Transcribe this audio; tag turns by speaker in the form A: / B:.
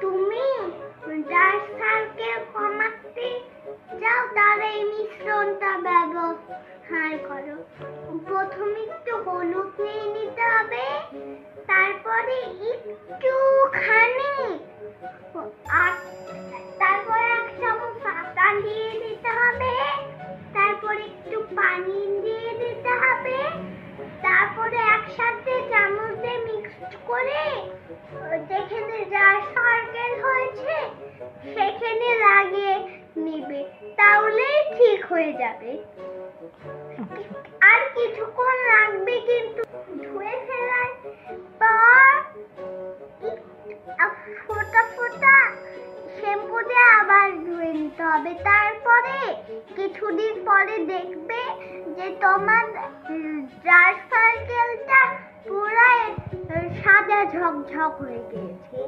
A: তুমি কমাতে যাও তার এই মিশ্রণটা ব্যবহার করো। প্রথমে একটু হলুদ নিয়ে নিতে হবে, তারপরে একটুখানি আর করে যেখানে যার সার্কেল হয়েছে, সেখানে লাগিয়ে নিবে ঠিক হয়ে যাবে। আর কিছুক্ষণ লাগবে কিন্তু ধুয়ে ফেলার পর ফোঁটা ফোঁটা শ্যাম্পু দিয়ে আবার ধুয়ে নিতে হবে। তারপরে কিছুদিন পরে দেখবে যে তোমার যার সাইকেলটা মনটা ঝকঝক হয়ে গিয়েছে